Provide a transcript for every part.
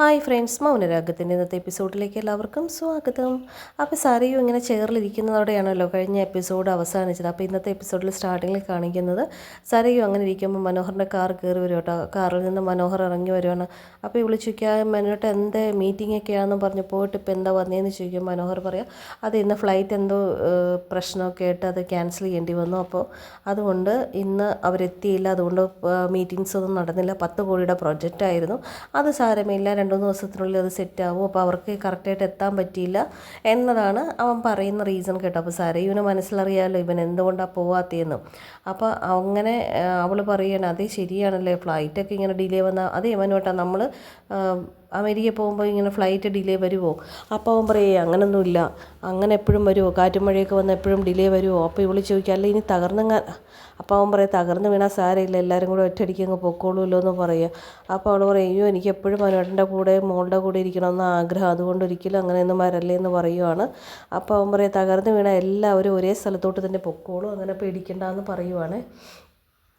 Hi friends മൗനരാഗത്തിന്റെ ഇന്നത്തെ എപ്പിസോഡിലേക്ക് എല്ലാവർക്കും സ്വാഗതം. അപ്പോൾ സാറിയും ഇങ്ങനെ ചെയറിലിരിക്കുന്നതോടെയാണല്ലോ കഴിഞ്ഞ എപ്പിസോഡ് അവസാനിച്ചത്. അപ്പോൾ ഇന്നത്തെ എപ്പിസോഡിൽ സ്റ്റാർട്ടിങ്ങിൽ കാണിക്കുന്നത് സാറിയും അങ്ങനെ ഇരിക്കുമ്പോൾ മനോഹറിന്റെ കാർ കയറി വരും കേട്ടോ. കാറിൽ നിന്ന് മനോഹർ ഇറങ്ങി വരുവാണ്. അപ്പോൾ വിളിച്ചു ചോദിക്കുക മനോട്ട് എന്ത് മീറ്റിംഗ് ഒക്കെയാണെന്ന് പറഞ്ഞ് പോയിട്ട് ഇപ്പോൾ എന്താ വന്നതെന്ന് ചോദിക്കും മനോഹർ പറയാം അത് ഇന്ന് ഫ്ലൈറ്റ് എന്തോ പ്രശ്നമൊക്കെ ആയിട്ട് അത് ക്യാൻസൽ ചെയ്യേണ്ടി വന്നു. അപ്പോൾ അതുകൊണ്ട് ഇന്ന് അവരെത്തിയില്ല. അതുകൊണ്ട് മീറ്റിങ്സ് ഒന്നും നടന്നില്ല. പത്ത് കോടിയുടെ പ്രൊജക്റ്റ് ആയിരുന്നു. അത് സാരമില്ല. രണ്ട് ദിവസത്തിനുള്ളിൽ അത് സെറ്റാവും അപ്പോൾ അവർക്ക് കറക്റ്റായിട്ട് എത്താൻ പറ്റിയില്ല എന്നതാണ് അവൻ പറയുന്ന റീസൺ കേട്ടോ. അപ്പോൾ സാറേ ഇവന് മനസ്സിലറിയാമല്ലോ ഇവൻ എന്തുകൊണ്ടാണ് പോവാത്തതെന്ന്. അപ്പോൾ അങ്ങനെ അവൾ പറയണം അതേ ശരിയാണല്ലേ ഫ്ലൈറ്റൊക്കെ ഇങ്ങനെ ഡിലേ വന്നാൽ അതേ ഇവനോട്ടാ നമ്മൾ അമേരിക്ക പോകുമ്പോൾ ഇങ്ങനെ ഫ്ലൈറ്റ് ഡിലേ വരുമോ അപ്പോൾ അവൻ പറയേ അങ്ങനൊന്നുമില്ല. അങ്ങനെ എപ്പോഴും വരുമോ കാറ്റും മഴയൊക്കെ വന്ന് എപ്പോഴും ഡിലേ വരുമോ അപ്പോൾ ഇവൾ ചോദിക്കുക അല്ല ഇനി തകർന്നങ്ങ അപ്പോൾ അവൻ പറയും തകർന്ന് വീണാൽ സാരമില്ല. എല്ലാവരും കൂടെ ഒറ്റയടിക്ക് അങ്ങ് പൊക്കോളൂല്ലോ എന്ന് പറയുക അപ്പോൾ അവൾ പറയും അയ്യോ എനിക്ക് എപ്പോഴും മനോട്ടന്റെ കൂടെ മോളുടെ കൂടെ ഇരിക്കണമെന്ന് ആഗ്രഹം. അതുകൊണ്ട് ഒരിക്കലും അങ്ങനെയൊന്നും വരല്ലേ എന്ന് പറയുവാണ്. അപ്പോൾ അവൻ പറയും തകർന്ന് വീണാൽ എല്ലാവരും ഒരേ സ്ഥലത്തോട്ട് തന്നെ പൊക്കോളും. അങ്ങനെ പേടിക്കണ്ടെന്ന് പറയുവാണ്.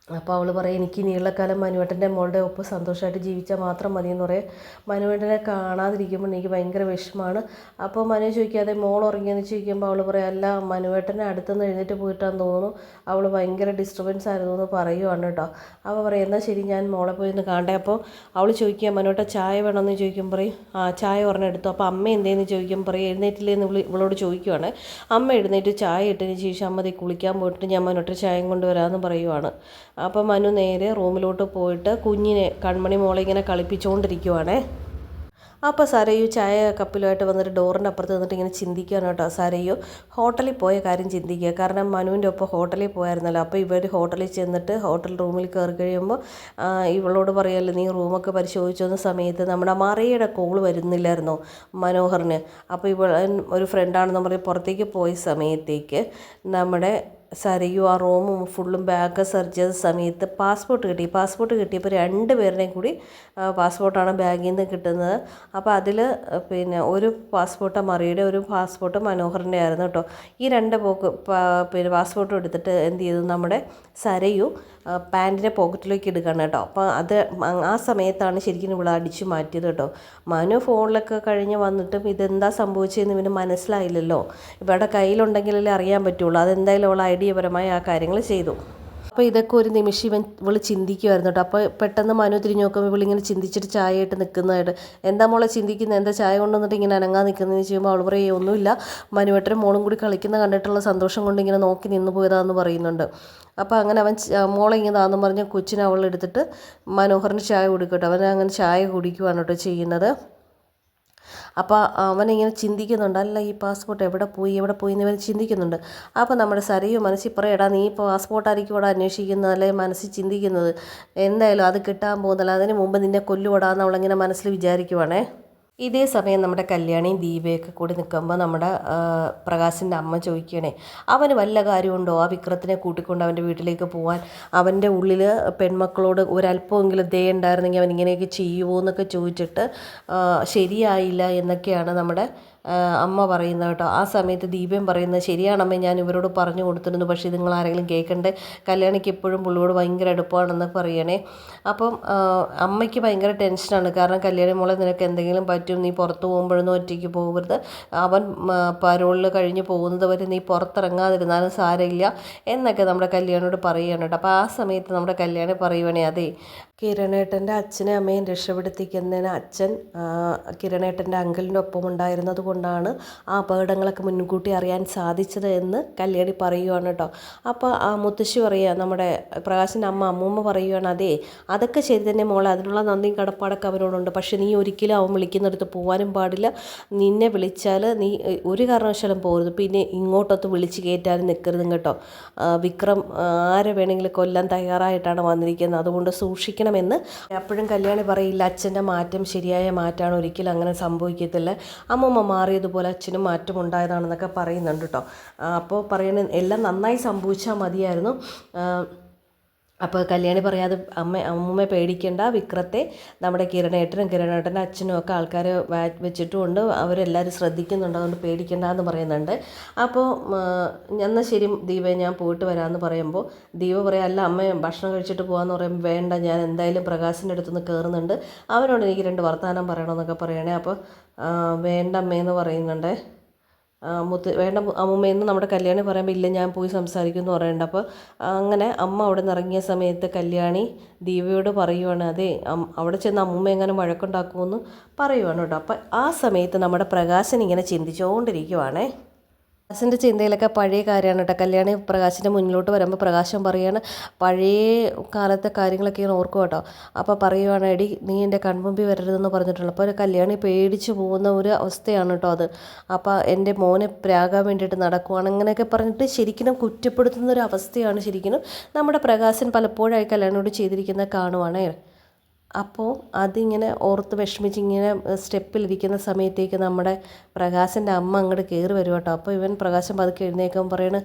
അപ്പോൾ അവൾ പറയും എനിക്ക് ഇനിയുള്ള കാലം മനുവേട്ടന്റെ മോളുടെ ഒപ്പം സന്തോഷമായിട്ട് ജീവിച്ചാൽ മാത്രം മതി എന്ന് പറയും. മനുവേട്ടനെ കാണാതിരിക്കുമ്പോൾ എനിക്ക് ഭയങ്കര വിഷമമാണ്. അപ്പോൾ മനു ചോദിക്കാതെ മോൾ ഉറങ്ങിയെന്ന് ചോദിക്കുമ്പോൾ അവൾ പറയും അല്ല മനുവേട്ടനെ അടുത്തുനിന്ന് എഴുന്നേറ്റ് പോയിട്ടാന്ന് തോന്നുന്നു. അവൾ ഭയങ്കര ഡിസ്റ്റർബൻസ് ആയിരുന്നു എന്ന് പറയുവാണ് കേട്ടോ. അപ്പോൾ പറയും എന്നാൽ ശരി ഞാൻ മോളെ പോയി ഒന്ന് കാണട്ടെ. അപ്പോൾ അവൾ ചോദിക്കുക മനുവേട്ട ചായ വേണമെന്ന് ചോദിക്കുമ്പോൾ പറയും ആ ചായ എടുത്തു. അപ്പോൾ അമ്മ എന്തേന്ന് ചോദിക്കുമ്പോൾ പറയും എഴുന്നേറ്റില്ലേ? എന്ന് വിളി ഇവളോട് ചോദിക്കുവാണ്. അമ്മ എഴുന്നേറ്റ് ചായ ഇട്ടതിന് ശേഷം അമ്മ കുളിക്കാൻ പോയിട്ട് ഞാൻ മനുവേട്ട ചായയും കൊണ്ടുവരാമെന്ന് പറയുവാണ്. അപ്പോൾ മനു നേരെ റൂമിലോട്ട് പോയിട്ട് കുഞ്ഞിനെ കൺമണി മോളെ ഇങ്ങനെ കളിപ്പിച്ചുകൊണ്ടിരിക്കുവാണേ അപ്പോൾ സരയു ചായ കപ്പിലുമായിട്ട് വന്നിട്ട് ഡോറിന്റെ അപ്പുറത്ത് നിന്നിട്ട് ഇങ്ങനെ ചിന്തിക്കുകയാണ് കേട്ടോ. സരയു ഹോട്ടലിൽ പോയ കാര്യം ചിന്തിക്കുക. കാരണം മനുവിന്റെ ഒപ്പം ഹോട്ടലിൽ പോയായിരുന്നല്ലോ. അപ്പോൾ ഇവർ ഹോട്ടലിൽ ചെന്നിട്ട് ഹോട്ടൽ റൂമിൽ കയറി കഴിയുമ്പോൾ ഇവളോട് പറയുമല്ലോ നീ റൂമൊക്കെ പരിശോധിച്ചു വന്ന സമയത്ത് നമ്മുടെ മറിയുടെ കോൾ വരുന്നില്ലായിരുന്നോ മനോഹറിന്? അപ്പോൾ ഇവൾ ഒരു ഫ്രണ്ടാണെന്ന് പറഞ്ഞ് പുറത്തേക്ക് പോയ സമയത്തേക്ക് നമ്മുടെ സരയു ആ റൂമും ഫുള്ളും ബാഗ് സെർച്ച് ചെയ്ത സമയത്ത് പാസ്പോർട്ട് കിട്ടി. പാസ്പോർട്ട് കിട്ടിയപ്പോൾ രണ്ട് പേരുടെയും കൂടി പാസ്പോർട്ടാണ് ബാഗിൽ നിന്ന് കിട്ടുന്നത്. അപ്പോൾ അതിൽ പിന്നെ ഒരു പാസ്പോർട്ട് മറിയുടെ ഒരു പാസ്പോർട്ട് മനോഹറിന്റെ ആയിരുന്നു കേട്ടോ ഈ രണ്ട് പോക്ക് പിന്നെ പാസ്പോർട്ടും എടുത്തിട്ട് എന്ത് ചെയ്തു? നമ്മുടെ സരയു പാന്റിന്റെ പോക്കറ്റിലേക്ക് എടുക്കണം കേട്ടോ അപ്പോൾ അത് ആ സമയത്താണ് ശരിക്കും ഇവിടെ അടിച്ചു മാറ്റിയത് കേട്ടോ മനു ഫോണിലൊക്കെ കഴിഞ്ഞ് വന്നിട്ടും ഇതെന്താ സംഭവിച്ചതെന്ന് ഇവന് മനസ്സിലായില്ലല്ലോ. ഇവരുടെ കയ്യിലുണ്ടെങ്കിലല്ലേ അറിയാൻ പറ്റുള്ളൂ. അതെന്തായാലും അവൾ ഐഡിയപരമായി ആ കാര്യങ്ങൾ ചെയ്തു. അപ്പോൾ ഇതൊക്കെ ഒരു നിമിഷം ഇവൻ ഇവൾ ചിന്തിക്കുമായിരുന്നു കേട്ടോ. അപ്പോൾ പെട്ടെന്ന് മനു തിരിഞ്ഞു നോക്കുമ്പോൾ ഇവളിങ്ങനെ ചിന്തിച്ചിട്ട് ചായ ആയിട്ട് നിൽക്കുന്നതായിട്ട് എന്താ മോളെ ചിന്തിക്കുന്നത് എന്താ ചായ കൊണ്ടുവന്നിട്ട് ഇങ്ങനെ അനങ്ങാൻ നിൽക്കുന്നതെന്ന് ചെയ്യുമ്പോൾ അവൾ പറയും ഒന്നുമില്ല. മനുവേട്ടനും മോളും കൂടി കളിക്കുന്ന കണ്ടിട്ടുള്ള സന്തോഷം കൊണ്ട് ഇങ്ങനെ നോക്കി നിന്ന് പോയതാന്ന് പറയുന്നുണ്ട്. അപ്പോൾ അങ്ങനെ അവൻ മോളെ ഇങ്ങനെ ആണെന്ന് പറഞ്ഞ് കൊച്ചിനെ അവളെടുത്തിട്ട് മനോഹറിന് ചായ കൊടുക്കട്ടെ. അവൻ അങ്ങനെ ചായ കുടിക്കുവാണ് കേട്ടോ ചെയ്യുന്നത്. അപ്പോൾ അവനിങ്ങനെ ചിന്തിക്കുന്നുണ്ട് അല്ല ഈ പാസ്പോർട്ട് എവിടെ പോയി എവിടെ പോയി എന്ന് ഇവൻ ചിന്തിക്കുന്നുണ്ട്. അപ്പോൾ നമ്മുടെ സരയു മനസ്സിൽ പറയടാ നീ ഇപ്പോൾ പാസ്പോർട്ടായിരിക്കും ഇവിടെ അന്വേഷിക്കുന്നത് അല്ലെങ്കിൽ മനസ്സിൽ ചിന്തിക്കുന്നത് എന്തായാലും അത് കിട്ടാൻ പോകുന്നില്ല അതിന് മുമ്പ് നിന്നെ കൊല്ലുവിടാന്ന് അവളിങ്ങനെ മനസ്സിൽ വിചാരിക്കുവാണേ. ഇതേ സമയം നമ്മുടെ കല്യാണിയും ദീപയൊക്കെ കൂടി നിൽക്കുമ്പോൾ നമ്മുടെ പ്രകാശിന്റെ അമ്മ ചോദിക്കണേ അവന് വല്ല കാര്യമുണ്ടോ? ആ വിക്രത്തിനെ കൂട്ടിക്കൊണ്ട് അവന്റെ വീട്ടിലേക്ക് പോകാൻ അവന്റെ ഉള്ളിൽ പെൺമക്കളോട് ഒരല്പമെങ്കിലും ദേ ഉണ്ടായിരുന്നെങ്കിൽ അവൻ ഇങ്ങനെയൊക്കെ ചെയ്യുമോ എന്നൊക്കെ ചോദിച്ചിട്ട് ശരിയായില്ല എന്നൊക്കെയാണ് നമ്മുടെ അമ്മ പറയുന്നത് കേട്ടോ ആ സമയത്ത് ദീപയും പറയുന്നത് ശരിയാണമ്മേ ഞാൻ ഇവരോട് പറഞ്ഞു കൊടുത്തിരുന്നു പക്ഷേ നിങ്ങൾ ആരെങ്കിലും കേൾക്കണ്ടേ കല്യാണിക്ക് എപ്പോഴും പുള്ളിയോട് ഭയങ്കര അടുപ്പമാണെന്ന് പറയണേ. അപ്പം അമ്മയ്ക്ക് ഭയങ്കര ടെൻഷനാണ്. കാരണം കല്യാണി മോളെ നിനക്ക് എന്തെങ്കിലും പറ്റും നീ പുറത്ത് പോകുമ്പോഴൊന്നും ഒറ്റയ്ക്ക് പോകരുത്. അവൻ പരോളിൽ കഴിഞ്ഞ് പോകുന്നത് വരെ നീ പുറത്തിറങ്ങാതിരുന്നാലും സാരമില്ല എന്നൊക്കെ നമ്മുടെ കല്യാണിയോട് പറയുകയാണ് കേട്ടോ. അപ്പോൾ ആ സമയത്ത് നമ്മുടെ കല്യാണി പറയുവാണേ അതെ കിരണേട്ടന്റെ അച്ഛനെ അമ്മയും രക്ഷപ്പെടുത്തിക്കുന്നതിന് അച്ഛൻ കിരണേട്ടന്റെ അങ്കിളിന്റെ ഒപ്പം ഉണ്ടായിരുന്നത് കൊണ്ടാണ് ആ അപകടങ്ങളൊക്കെ മുൻകൂട്ടി അറിയാൻ സാധിച്ചത് എന്ന് കല്യാണി പറയുവാണ് കേട്ടോ. അപ്പോൾ ആ മുത്തശ്ശി പറയുക നമ്മുടെ പ്രകാശിന്റെ അമ്മ അമ്മൂമ്മ പറയുവാണ് അതെ അതൊക്കെ ശരി തന്നെ മോളെ അതിനുള്ള നന്ദിയും കടപ്പാടൊക്കെ അവനോടുണ്ട്. പക്ഷേ നീ ഒരിക്കലും അവൻ വിളിക്കുന്നിടത്ത് പോകാനും പാടില്ല. നിന്നെ വിളിച്ചാൽ നീ ഒരു കാരണവശാലും പോകരുത് പിന്നെ ഇങ്ങോട്ടൊത്ത് വിളിച്ച് കയറ്റാനും നിൽക്കരുതും കേട്ടോ. വിക്രം ആരെ വേണമെങ്കിലും കൊല്ലാൻ തയ്യാറായിട്ടാണ് വന്നിരിക്കുന്നത്. അതുകൊണ്ട് സൂക്ഷിക്കണമെന്ന് അപ്പോഴും കല്യാണി പറയില്ല. അച്ഛന്റെ മാറ്റം ശരിയായ മാറ്റമാണ്. ഒരിക്കലും അങ്ങനെ സംഭവിക്കത്തില്ല. അമ്മമ്മ മാറിയതുപോലെ അച്ഛനും മാറ്റം ഉണ്ടായതാണെന്നൊക്കെ പറയുന്നുണ്ട് കേട്ടോ അപ്പോൾ പറയുന്നത് എല്ലാം നന്നായി സംഭവിച്ചാൽ മതിയായിരുന്നു. അപ്പോൾ കല്യാണി പറയാതെ അമ്മ അമ്മൂമ്മ പേടിക്കേണ്ട. വിക്രത്തെ നമ്മുടെ കിരണേട്ടനും കിരണേട്ടന്റെ അച്ഛനും ഒക്കെ ആൾക്കാർ വെച്ചിട്ടുമുണ്ട്. അവരെല്ലാവരും ശ്രദ്ധിക്കുന്നുണ്ട്. അതുകൊണ്ട് പേടിക്കേണ്ട എന്ന് പറയുന്നുണ്ട് അപ്പോൾ എന്നാൽ ശരി ദീപ ഞാൻ പോയിട്ട് വരാമെന്ന് പറയുമ്പോൾ ദീപ പറയാം അല്ല അമ്മ ഭക്ഷണം കഴിച്ചിട്ട് പോകാമെന്ന് പറയുമ്പോൾ വേണ്ട ഞാൻ എന്തായാലും പ്രകാശിന്റെ അടുത്തുനിന്ന് കയറുന്നുണ്ട് അവനോട് എനിക്ക് രണ്ട് വർത്തമാനം പറയണമെന്നൊക്കെ പറയണേ. അപ്പോൾ വേണ്ട അമ്മയെന്ന് പറയുന്നുണ്ട്. മുത്ത് വേണ്ട അമ്മൂമ്മയെന്ന് നമ്മുടെ കല്യാണി പറയുമ്പോൾ ഇല്ല ഞാൻ പോയി സംസാരിക്കും എന്ന് പറയുന്നുണ്ട് അപ്പോൾ അങ്ങനെ അമ്മ അവിടെ നിന്ന് ഇറങ്ങിയ സമയത്ത് കല്യാണി ദീപയോട് പറയുവാണ് അതെ അവിടെ ചെന്ന് അമ്മൂമ്മ എങ്ങനെ വഴക്കുണ്ടാക്കുമെന്ന് പറയുവാണ് കേട്ടോ. അപ്പോൾ ആ സമയത്ത് നമ്മുടെ പ്രകാശൻ ഇങ്ങനെ ചിന്തിച്ചുകൊണ്ടിരിക്കുവാണേ പ്രകാശിന്റെ ചിന്തയിലൊക്കെ പഴയ കാര്യമാണ് കേട്ടോ. കല്യാണി പ്രകാശിന്റെ മുന്നിലോട്ട് വരുമ്പോൾ പ്രകാശം പറയാണ് പഴയ കാലത്തെ കാര്യങ്ങളൊക്കെ ഞാൻ ഓർക്കും കേട്ടോ. അപ്പോൾ പറയുവാണ് എടി നീ എന്റെ കൺമുമ്പിൽ വരരുതെന്ന് പറഞ്ഞിട്ടുള്ളൂ അപ്പോൾ ഒരു കല്യാണി പേടിച്ച് പോകുന്ന ഒരു അവസ്ഥയാണ് കേട്ടോ അത്. അപ്പോൾ എന്റെ മോനെ പ്രാകാൻ വേണ്ടിയിട്ട് നടക്കുവാണ് അങ്ങനെയൊക്കെ പറഞ്ഞിട്ട് ശരിക്കും കുറ്റപ്പെടുത്തുന്ന ഒരു അവസ്ഥയാണ് ശരിക്കും നമ്മുടെ പ്രകാശൻ പലപ്പോഴായി കല്യാണിയോട് ചെയ്തിരിക്കുന്നത് കാണുവാണേ. അപ്പോൾ അതിങ്ങനെ ഓർത്ത് വിഷമിച്ച് ഇങ്ങനെ സ്റ്റെപ്പിലിരിക്കുന്ന സമയത്തേക്ക് നമ്മുടെ പ്രകാശന്റെ അമ്മ അങ്ങോട്ട് കയറി വരും കേട്ടോ. അപ്പോൾ ഇവൻ പ്രകാശം പതുക്കെ എഴുന്നേക്കാൻ പറയണ്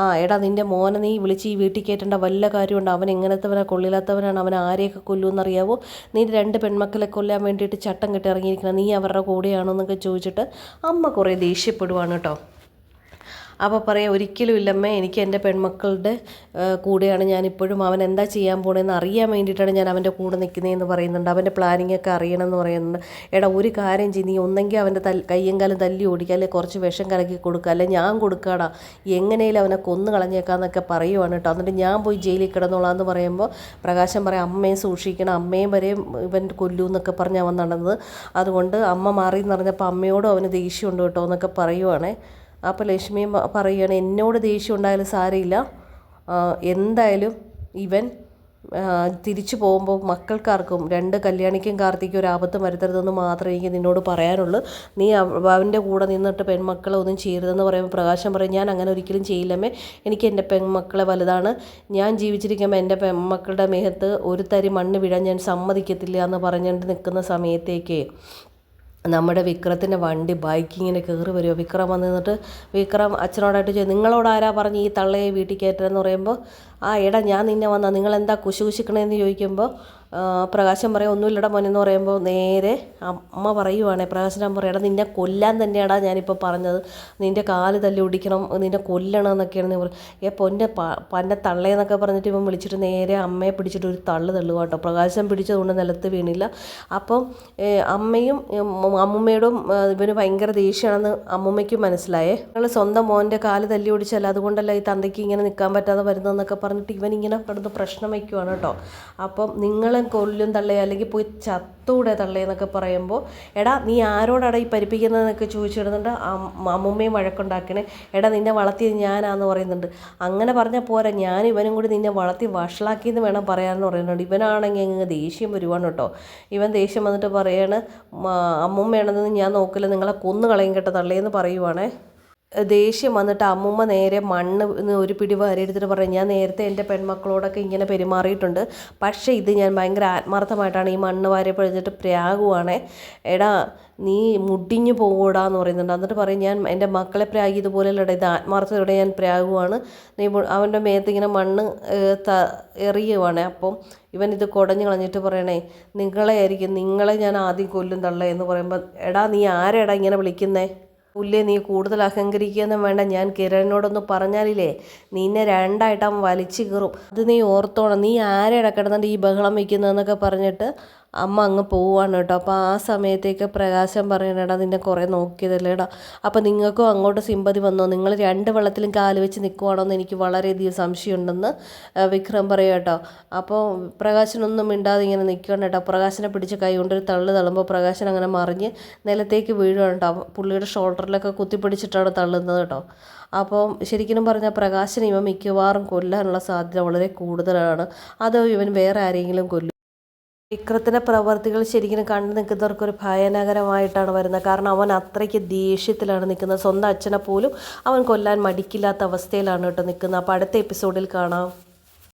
ആ എടാ നിന്റെ മോനെ നീ വിളിച്ച് ഈ വീട്ടിൽ കയറ്റേണ്ട വല്ല കാര്യമുണ്ട്? അവൻ എങ്ങനത്തവനാ? കൊള്ളില്ലാത്തവനാണ് അവൻ ആരെയൊക്കെ കൊല്ലുമെന്നറിയാവോ? നീ രണ്ട് പെൺമക്കളെ കൊല്ലാൻ വേണ്ടിയിട്ട് ചട്ടം കെട്ടി ഇറങ്ങിയിരിക്കണം നീ അവരുടെ കൂടെയാണോ? എന്നൊക്കെ ചോദിച്ചിട്ട് അമ്മ കുറേ ദേഷ്യപ്പെടുവാണ് കേട്ടോ. അപ്പോൾ പറയാം ഒരിക്കലും ഇല്ലമ്മേ എനിക്ക് എന്റെ പെൺമക്കളുടെ കൂടെയാണ് ഞാനിപ്പോഴും. അവൻ എന്താ ചെയ്യാൻ പോണതെന്ന് അറിയാൻ വേണ്ടിയിട്ടാണ് ഞാൻ അവന്റെ കൂടെ നിൽക്കുന്നതെന്ന് പറയുന്നുണ്ട്. അവന്റെ പ്ലാനിങ് ഒക്കെ അറിയണമെന്ന് പറയുന്നുണ്ട്. എടാ ഒരു കാര്യം ചെയ്ത് നീ ഒന്നെങ്കിൽ അവന്റെ തൽ കയ്യും കാലം തല്ലി ഓടിക്കുക അല്ലെങ്കിൽ കുറച്ച് വിഷം കലക്കി കൊടുക്കുക അല്ലെങ്കിൽ ഞാൻ കൊടുക്കാടാ. എങ്ങനെയും അവനെ കൊന്നു കളഞ്ഞേക്കാന്നൊക്കെ പറയുവാണ് കേട്ടോ. എന്നിട്ട് ഞാൻ പോയി ജയിലിൽ കിടന്നോളാന്ന് പറയുമ്പോൾ പ്രകാശം പറയാം അമ്മയെ സൂക്ഷിക്കണം. അമ്മയും വരെയും ഇവൻ കൊല്ലൂ എന്നൊക്കെ പറഞ്ഞ് അവൻ നടന്നത്. അതുകൊണ്ട് അമ്മ മാറി എന്ന് പറഞ്ഞപ്പോൾ അമ്മയോടും അവന് ദേഷ്യമുണ്ട് കേട്ടോ എന്നൊക്കെ പറയുവാണേ. അപ്പോൾ ലക്ഷ്മി പറയുകയാണ് എന്നോട് ദേഷ്യം ഉണ്ടായാലും സാരമില്ല. എന്തായാലും ഇവൻ തിരിച്ചു പോകുമ്പോൾ മക്കൾക്കാർക്കും രണ്ട് കല്യാണിക്കും കാർത്തിക്കും ഒരു ആപത്തും വരുത്തരുതെന്ന് മാത്രമേ എനിക്ക് നിന്നോട് പറയാനുള്ളൂ. നീ അവന്റെ കൂടെ നിന്നിട്ട് പെൺമക്കളെ ഒന്നും ചെയ്യരുതെന്ന് പറയുമ്പോൾ പ്രകാശം പറയും ഞാൻ അങ്ങനെ ഒരിക്കലും ചെയ്യില്ലമ്മേ. എനിക്ക് എന്റെ പെൺമക്കളെ വലുതാണ്. ഞാൻ ജീവിച്ചിരിക്കുമ്പോൾ എന്റെ പെൺമക്കളുടെ മേഹത്ത് ഒരു തരി മണ്ണ് വീഴാൻ ഞാൻ സമ്മതിക്കത്തില്ല എന്ന് പറഞ്ഞുകൊണ്ട് നിൽക്കുന്ന സമയത്തേക്ക് നമ്മുടെ വിക്രത്തിന്റെ വണ്ടി ബൈക്കിങ്ങിനെ കയറി വരുമോ വിക്രം വന്ന് നിന്നിട്ട് വിക്രം അച്ഛനോടായിട്ട് ചോദിച്ചു നിങ്ങളോട് ആരാ പറഞ്ഞ് ഈ തള്ളയെ വീട്ടിൽ കയറ്റെന്ന് പറയുമ്പോൾ ആ എടാ ഞാൻ നിന്നെ വന്നാൽ നിങ്ങളെന്താ കുശി കുശിക്കണേന്ന് ചോദിക്കുമ്പോൾ പ്രകാശം പറയും ഒന്നുമില്ലടാ മോനെന്ന് പറയുമ്പോൾ നേരെ അമ്മ പറയുവാണേ പ്രകാശൻ അമ്മ പറയടാ നിന്നെ കൊല്ലാൻ തന്നെയാടാ ഞാനിപ്പോൾ പറഞ്ഞത്. നിന്റെ കാൽ തല്ലി ഒടിക്കണം നിന്നെ കൊല്ലണം എന്നൊക്കെയാണ് നീ പറയും ഏ പൊന്നെ പന്നെ തള്ളയെന്നൊക്കെ പറഞ്ഞിട്ട് ഇവൻ വിളിച്ചിട്ട് നേരെ അമ്മയെ പിടിച്ചിട്ട് ഒരു തള്ളു തള്ളുക കേട്ടോ. പ്രകാശം പിടിച്ചതുകൊണ്ട് നിലത്ത് വീണില്ല. അപ്പം അമ്മയും അമ്മുമ്മയോടും ഇവന് ഭയങ്കര ദേഷ്യമാണെന്ന് അമ്മുമ്മയ്ക്കും മനസ്സിലായേ. നിങ്ങൾ സ്വന്തം മോന്റെ കാൽ തല്ലി ഓടിച്ചല്ല അതുകൊണ്ടല്ല ഈ തന്തയ്ക്ക് ഇങ്ങനെ നിൽക്കാൻ പറ്റാതെ വരുന്നതെന്നൊക്കെ പറഞ്ഞിട്ട് ഇവൻ ഇങ്ങനെ കിടന്ന് പ്രശ്നം വയ്ക്കുവാണ് കേട്ടോ. അപ്പം നിങ്ങളെ കൊല്ലും തള്ളേ അല്ലെങ്കിൽ പോയി ചത്തൂടെ തള്ളേ എന്നൊക്കെ പറയുമ്പോൾ എടാ നീ ആരോടാടാ ഈ പരിപ്പിക്കുന്നതെന്നൊക്കെ ചോദിച്ചിടുന്നുണ്ട്. അമ്മുമ്മയും വഴക്കുണ്ടാക്കണേ. എടാ നിന്നെ വളർത്തിയത് ഞാനാന്ന് പറയുന്നുണ്ട്. അങ്ങനെ പറഞ്ഞാൽ പോരാ ഞാൻ ഇവനും കൂടി നിന്നെ വളർത്തി വഷളാക്കിയെന്ന് വേണം പറയാമെന്ന് പറയുന്നുണ്ട്. ഇവനാണെങ്കിൽ അങ്ങ് ദേഷ്യം വരുവാണ് കേട്ടോ. ഇവൻ ദേഷ്യം വന്നിട്ട് പറയാണ് അമ്മുമ്മയാണെന്ന് ഞാൻ നോക്കില്ല. നിങ്ങളെ കൊന്നു കളയും കേട്ടോ തള്ളേന്ന് പറയുവാണേ. ദേഷ്യം വന്നിട്ട് അമ്മൂമ്മ നേരെ മണ്ണ് ഒരു പിടി എടുത്തിട്ട് പറയും ഞാൻ നേരത്തെ എന്റെ പെൺമക്കളോടൊക്കെ ഇങ്ങനെ പെരുമാറിയിട്ടുണ്ട്. പക്ഷേ ഇത് ഞാൻ ഭയങ്കര ആത്മാർത്ഥമായിട്ടാണ് ഈ മണ്ണ് വാരി പഴിഞ്ഞിട്ട് പ്രാഗുവാണേ. എടാ നീ മുടിഞ്ഞു പോകൂടാന്ന് പറയുന്നുണ്ട്. എന്നിട്ട് പറയും ഞാൻ എന്റെ മക്കളെ പ്രാഗിയതുപോലെയല്ലട ഇത് ആത്മാർത്ഥതയോടെ ഞാൻ പ്രാകുവാണ് നീ അവന്റെ മേത്ത് ഇങ്ങനെ മണ്ണ് എറിയുവാണ്. അപ്പം ഇവൻ ഇത് കുടഞ്ഞു കളഞ്ഞിട്ട് പറയണേ നിങ്ങളെ ആയിരിക്കും നിങ്ങളെ ഞാൻ ആദ്യം കൊല്ലും തള്ളേ എന്ന് പറയുമ്പോൾ എടാ നീ ആരെടാ ഇങ്ങനെ വിളിക്കുന്നേ? പുല്ലേ നീ കൂടുതൽ അഹങ്കരിക്കുകയൊന്നും വേണ്ട. ഞാൻ കിരണിനോടൊന്ന് പറഞ്ഞാലില്ലേ നിന്നെ രണ്ടായിട്ട് വലിച്ചു കീറും. അത് നീ ഓർത്തോണം. നീ ആരെ കിടന്നിട്ട് ഈ ബഹളം വയ്ക്കുന്നതെന്നൊക്കെ പറഞ്ഞിട്ട് അമ്മ അങ്ങ് പോവാണ് കേട്ടോ. അപ്പോൾ ആ സമയത്തേക്ക് പ്രകാശം പറയണേടാ നിന്നെ കുറേ നോക്കിയതല്ലേ നോക്കിയതല്ലേടാ അപ്പോൾ നിങ്ങൾക്കും അങ്ങോട്ട് സിമ്പതി വന്നോ? നിങ്ങൾ രണ്ട് വെള്ളത്തിലും കാൽ വെച്ച് നിൽക്കുവാണോ എന്ന് എനിക്ക് വളരെയധികം സംശയമുണ്ടെന്ന് വിക്രം പറയാം കേട്ടോ. അപ്പോൾ പ്രകാശനൊന്നും മിണ്ടാതെ ഇങ്ങനെ നിൽക്കണം കേട്ടോ. പ്രകാശനെ പിടിച്ച് കൈ കൊണ്ടൊരു തള്ളു തള്ളുമ്പോൾ പ്രകാശൻ അങ്ങനെ മറിഞ്ഞ് നിലത്തേക്ക് വീഴുകയാണ് കേട്ടോ. പുള്ളിയുടെ ഷോൾഡറിലൊക്കെ കുത്തിപ്പിടിച്ചിട്ടാണ് തള്ളുന്നത് കേട്ടോ. അപ്പോൾ ശരിക്കും പറഞ്ഞാൽ പ്രകാശൻ ഇവൻ മിക്കവാറും കൊല്ലാനുള്ള സാധ്യത വളരെ കൂടുതലാണ്. അതോ ഇവൻ വേറെ ആരെങ്കിലും കൊല്ലും? വിക്രത്തിന്റെ പ്രവർത്തികൾ ശരിക്കും കണ്ടു നിൽക്കുന്നവർക്കൊരു ഭയാനകരമായിട്ടാണ് വരുന്നത്. കാരണം അവൻ അത്രയ്ക്ക് ദേഷ്യത്തിലാണ് നിൽക്കുന്നത്. സ്വന്തം അച്ഛനെ പോലും അവൻ കൊല്ലാൻ മടിക്കില്ലാത്ത അവസ്ഥയിലാണ് കേട്ടോ നിൽക്കുന്നത്. അപ്പോൾ അടുത്ത എപ്പിസോഡിൽ കാണാം.